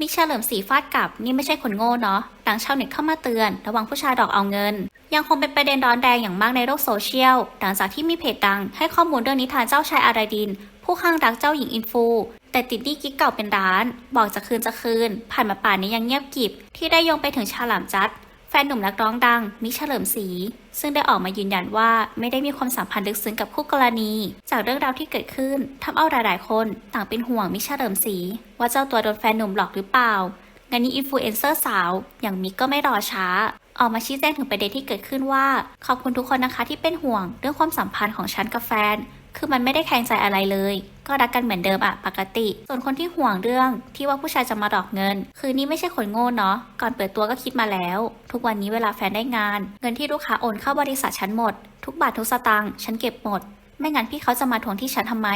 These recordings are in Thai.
มิกเฉลิมสีฟาดกลับนี่ไม่ใช่คนโง่เนาะดังชาวเน็ตเข้ามาเตือน ระวังผู้ชายดอกเอาเงิน ยังคงเป็นประเด็นร้อนแรงอย่างมากในโลกโซเชียลหลังจากที่มีเพจดัง ให้ข้อมูลเรื่องนิทานเจ้าชายอาราดิน ผู้ข้างรักเจ้าหญิงอินฟู แต่ติดหนี้กิ๊กเก่าเป็นร้าน บอกจะคืนจะคืน ผ่านมาป่านนี้ยังเงียบกิบที่ได้โยงไปถึงชาลามจัด แฟนหนุ่มนักร้องดัง มิเฉลิมศรีซึ่งได้ออกมายืนยันว่าไม่ได้มีความสัมพันธ์ลึกซึ้งกับคู่กรณี จากเรื่องราวที่เกิดขึ้นทำเอาหลายๆ คนต่างเป็นห่วงมิเฉลิมศรีว่าเจ้าตัวโดนแฟนหนุ่มหลอกหรือเปล่างานนี้อินฟลูเอนเซอร์สาวอย่างมิกก็ไม่รอช้า ออกมาชี้แจงถึงประเด็นที่เกิดขึ้นว่า ขอบคุณทุกคนนะคะที่เป็นห่วงเรื่องความสัมพันธ์ของฉันกับแฟน คือมันไม่ได้แคลงใจอะไรเลย ก็รักกันเหมือนเดิมอะปกติ ส่วนคนที่ห่วงเรื่องที่ว่าผู้ชายจะมาหลอกเงิน คือนี่ไม่ใช่คนโง่เนาะ ก่อนเปิดตัวก็คิดมาแล้ว ทุกวันนี้เวลาแฟนได้งาน เงินที่ลูกค้าโอนเข้าบริษัทฉันหมด ทุกบาททุกสตางค์ฉันเก็บหมด ไม่งั้นพี่เขาจะมาทวงที่ฉันทำไม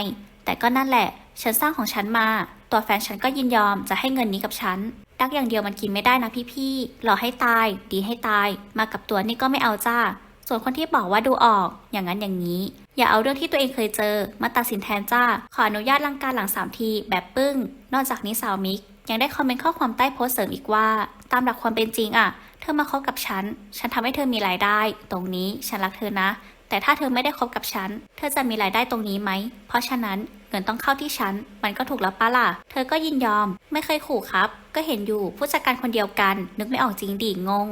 แต่ก็นั่นแหละ ฉันสร้างของฉันมา ตัวแฟนฉันก็ยินยอมจะให้เงินนี้กับฉันรักอย่างเดียวมันกินไม่ได้นะพี่ๆหล่อให้ตาย ดีให้ตาย มากับตัวนี่ก็ไม่เอาจ้า ส่วนคนที่บอกว่าดูออกอย่างนั้นอย่างนี้ อย่าเอาเรื่องที่ตัวเองเคยเจอ มาตัดสินแทนจ้า ขออนุญาตลังการหลังสามทีแบบปึ้ง นอกจากนี้สาวมิก ยังได้คอมเมนต์ข้อความใต้โพสต์เสริมอีกว่า ตามหลักความเป็นจริงอะเธอมาคบกับฉัน ฉันทำให้เธอมีรายได้ ตรงนี้ฉันรักเธอนะ แต่ถ้าเธอไม่ได้คบกับฉัน เธอจะมีรายได้ตรงนี้ไหม เพราะฉะนั้นเงินต้องเข้าที่ฉัน มันก็ถูกแล้วปะล่ะ เธอก็ยินยอม ไม่เคยขู่ครับ ก็เห็นอยู่ผู้จัดการคนเดียวกัน นึกไม่ออกจริงดิงง